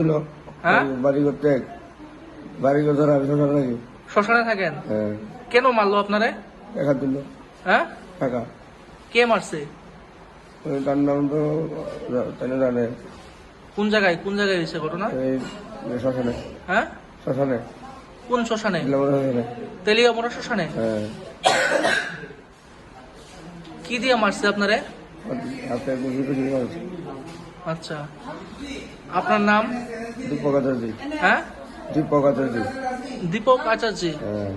ছিল। হ্যাঁ? বাড়ি করতে। বাড়ি করতে আমি শোনার নাকি? শ্মশানে থাকেন? হ্যাঁ। কেন মারলো আপনারে? টাকা দিল। হ্যাঁ? টাকা। কে মারছে? ওই তার নাম তো তাই জানে? কোন জায়গায় কোন জায়গায় হয়েছে ঘটনা? এই শ্মশানে হ্যাঁ? শ্মশানে কোন শ্মশানে শ্মশানে তেলিয়ামোড়া শ্মশানে হ্যাঁ। কি দিয়ে মারছে আপনারে? আচ্ছা। আপনার নাম? দীপক আচার্য। হ্যাঁ? দীপক আচার্য। দীপক আচার্য। হ্যাঁ।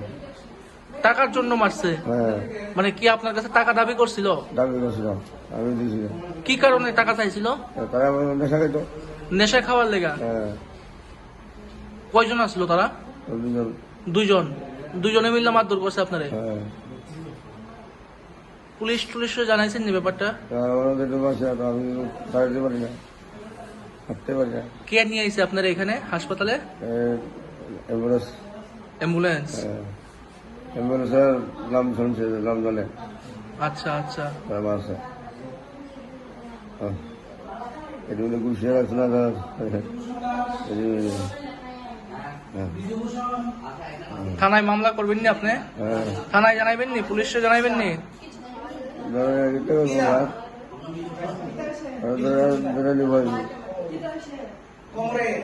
টাকার জন্য মারছে? হ্যাঁ। মানে কি আপনার কাছে টাকা দাবি করছিল? দাবি করছিল আমি দিয়েছিলাম। কি কারণে টাকা চাইছিল? তারা নেশা খাইতো। নেশা খাওয়ার লেগা? হ্যাঁ। কয়জন আসলো তারা? দুজন। দুইজন দুইজনে মিললে মারধর করছে আপনারে? পুলিশ টুলিশ জানাইছেন নি ব্যাপারটা পারছি না তো আমি দাঁড়াতে পারি না। হাঁটতে পারি না। কে নিয়ে আইছে আপনার এখানে হাসপাতালে? অ্যাম্বুলেন্স। অ্যাম্বুলেন্স? অ্যাম্বুলেন্সের নাম শুনছে নাম জানে। আচ্ছা আচ্ছা। হ্যাঁ বলে গুছিয়ে রাখছে না হ্যাঁ থানায় মামলা করবেন নি আপনি? হ্যাঁ। থানায় জানাইবেন নি পুলিশে জানাইবেন নি kita kan berat. Ada ada lima. Kongres.